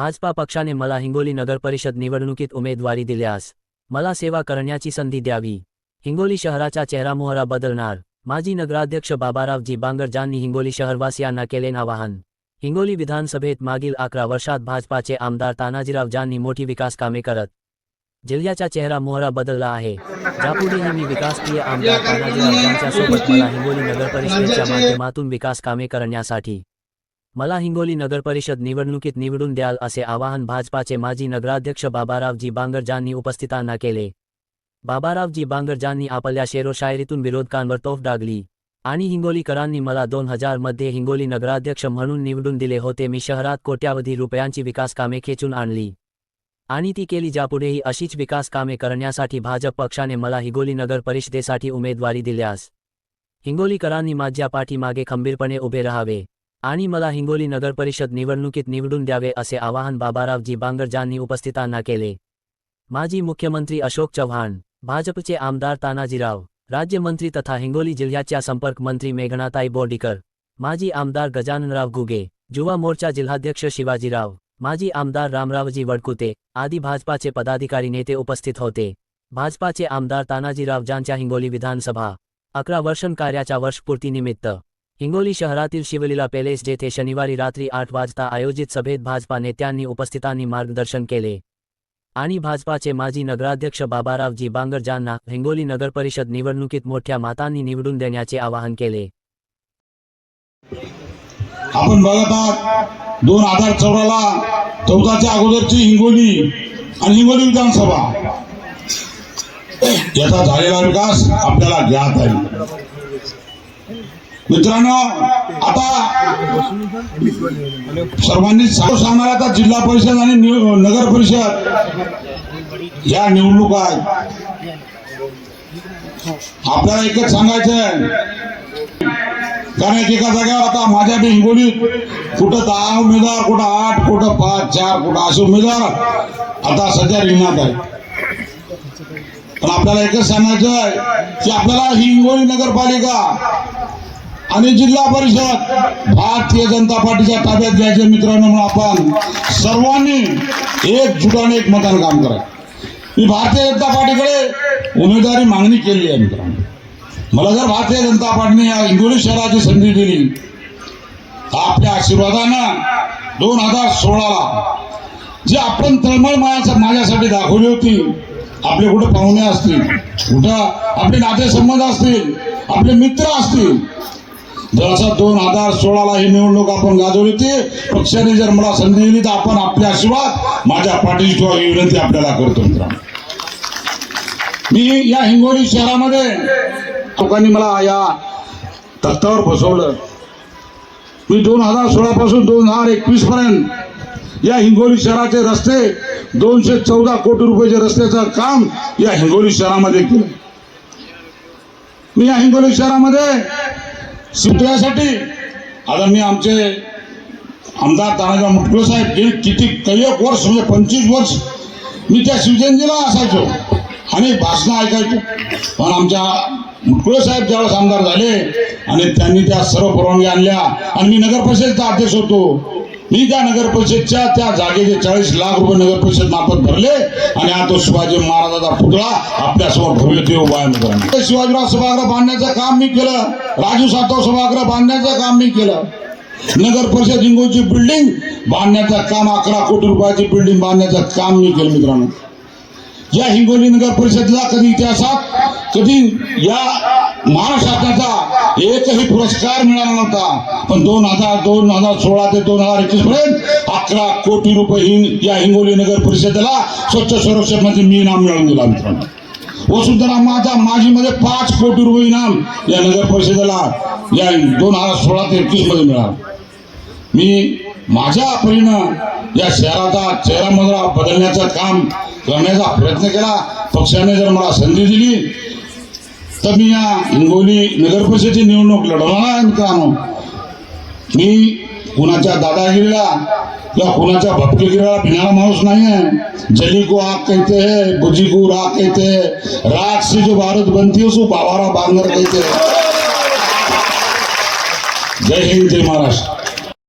भाजपा पक्षाने मला हिंगोली नगरपरिषद निवडणुकीत उमेदवारी दिल्यास मला सेवा करण्याची संधी द्यावी. हिंगोली शहराचा चेहरामोहरा बदलणार. माजी नगराध्यक्ष बाबारावजी बांगरजांनी हिंगोली शहरवासियांना केले आवाहन. हिंगोली विधानसभेत मागील अकरा वर्षात भाजपाचे आमदार तानाजीराव तानाजीरावजांनी मोठी विकास कामे करत जिल्ह्याचा चेहरा मोहरा बदलला आहे. यापुढेही मी विकासप्रिय आमदार तानाजीराव यांच्यासोबत मला हिंगोली नगरपरिषदेच्या माध्यमातून विकास कामे करण्यासाठी मला हिंगोली नगरपरिषद निवडणुकीत निवडून द्याल असे आवाहन भाजपाचे माजी नगराध्यक्ष बाबारावजी बांगरजांनी उपस्थितांना केले. बाबारावजी बांगरजांनी आपल्या शेरोशायरीतून विरोधकांवर तोफ डागली. आणि हिंगोलीकरांनी मला दोन हजारमध्ये हिंगोली नगराध्यक्ष म्हणून निवडून दिले होते मी शहरात कोट्यावधी रुपयांची विकास कामे खेचून आणली. आणि ती केली ज्यापुढेही अशीच विकास कामे करण्यासाठी भाजप पक्षाने मला हिंगोली नगर परिषदेसाठी उमेदवारी दिल्यास. हिंगोलीकरांनी माझ्या पाठीमागे खंबीरपणे उभे राहावे. आणि मला हिंगोली नगर परिषद निवडणुकीत निवडून द्यावे असे आवाहन बाबारावजी बांगरजांनी उपस्थितांना केले. माजी मुख्यमंत्री अशोक चव्हाण भाजपचे आमदार तानाजीराव राज्यमंत्री तथा हिंगोली जिल्ह्याच्या संपर्क मंत्री मेघनाताई बोर्डीकर माजी आमदार गजाननराव गुगे युवा मोर्चा जिल्हाध्यक्ष शिवाजीराव माजी आमदार रामरावजी वडकुते आदी भाजपाचे पदाधिकारी नेते उपस्थित होते. भाजपाचे आमदार तानाजीराव जानच्या हिंगोली विधानसभा अकरा वर्षं कार्याच्या वर्षपूर्तीनिमित्त हिंगोली शहरातील शिवलीला पॅलेस जेथे शनिवारी रात्री आठ वाजता आयोजित सभेत भाजपा नेत्यांनी उपस्थितांनी मार्गदर्शन केले. आणि भाजपाचे माजी नगराध्यक्ष बाबारावजी बांगरजांना हिंगोली नगर परिषद निवडणुकीत मोठ्या मातांनी निवडून देण्याचे आवाहन केले. आपण बघत आहात दोन हजार चौदाला चौदाच्या अगोदरची हिंगोली आणि हिंगोली विधानसभा. याचा झालेला विकास आपल्याला ज्ञात आहे. मित्रांनो आता सर्वांनी सांगू सांगणार आता जिल्हा परिषद आणि नगर परिषद या निवडणुका आहेत. आपल्याला एकच सांगायचं आहे. कारण एका जागेवर आता माझ्या बी हिंगोलीत कुठं दहा उमेदवार कुठं आठ कुठं पाच चार कुठं असे उमेदवार आता सध्या रिंगणात आहे पण आपल्याला एकच सांगायचं आहे की आपल्याला हिंगोली नगरपालिका आणि जिल्हा परिषद भारतीय जनता पार्टीच्या ताब्यात घ्यायचे मित्रांनो म्हणून आपण सर्वांनी एकजुटाने एक मतानं काम करा मी भारतीय जनता पार्टीकडे उमेदवारी मागणी केली आहे मित्रांनो. मला जर भारतीय जनता पार्टीने या हिंगोली शहराची संधी दिली तर आपल्या आशीर्वादानं दोन हजार सोळाला जे आपण तळमळ माझ्या माझ्यासाठी दाखवली होती आपले कुठे पाहुणे असतील कुठं आपले नातेसंबंध असतील आपले मित्र असतील जर दोन हजार सोळाला ही निवडणूक आपण गाजवली होती. पक्षाने जर मला संधी दिली तर आपण आपले आशीर्वाद माझ्या पाठीशी ठेवा ही विनंती आपल्याला करतो मित्रांनो. मी या हिंगोली शहरामध्ये लोकांनी मला या तत्वावर बसवलं. मी दोन हजार सोळापासून दोन हजार एकवीस पर्यंत या हिंगोली शहराचे रस्ते दोनशे चौदा कोटी रुपयाचे रस्त्याचं काम या हिंगोली शहरामध्ये केलं. मी या हिंगोली शहरामध्ये सुटण्यासाठी आता मी आमचे आमदार तानाजीराव मुटकुळे साहेब गेली किती काही एक वर्ष म्हणजे पंचवीस वर्ष मी त्या शिवजयंतीला असायचो. आणि भाषणं ऐकायचो. पण आमच्या मुटकुळे साहेब ज्यावेळेस आमदार झाले आणि त्यांनी त्या सर्व परवानगी आणल्या. आणि मी नगर परिषदेचा अध्यक्ष होतो. मी त्या नगर परिषदच्या त्या जागेचे चाळीस लाख रुपये नगर परिषद मार्फत भरले आणि आता तो शिवाजी महाराजाचा पुतळा आपल्यासमोर भव्य देव उभा आहे शिवाजीराव सभागृह बांधण्याचं काम मी केलं. राजू सातव सभागृह बांधण्याचं काम मी केलं. नगर परिषद हिंगोलीची बिल्डिंग बांधण्याचं काम अकरा कोटी रुपयाची बिल्डिंग बांधण्याचं काम मी केलं मित्रांनो. या हिंगोली नगर परिषदला कधी इतिहासात कधी या महाराष्ट्राचा एकही पुरस्कार मिळाला नव्हता. पण दोन हजार दोन हजार सोळा ते दोन हजार एकवीस पर्यंत अकरा कोटी रुपये हिंग या हिंगोली नगर परिषदेला स्वच्छ संरक्षक म्हणजे मी इनाम मिळवून दिला मित्रांनो. हो, वसुंधरा माझा माझीमध्ये पाच कोटी रुपये इनाम या नगर परिषदेला या दोन हजार सोळा ते एकवीसमध्ये मिळालं. मी माझ्या परीनं या शहराचा चेहरा मजरा बदलण्याचं काम करण्याचा प्रयत्न केला. पक्षाने जर मला संधी दिली तर मी या हिंगोली नगर परिषदेची निवडणूक लढवणार आहे मित्रांनो मी कुणाच्या दादागिरीला किंवा कुणाच्या भटकेगिरीला भिणारा माणूस नाही आहे. जली को आग कहते हैं बुझी को राग कहते हैं राग से जो भारत बनती है उसको बाबारा बांगर कहते हैं। जय हिंद जय महाराष्ट्र।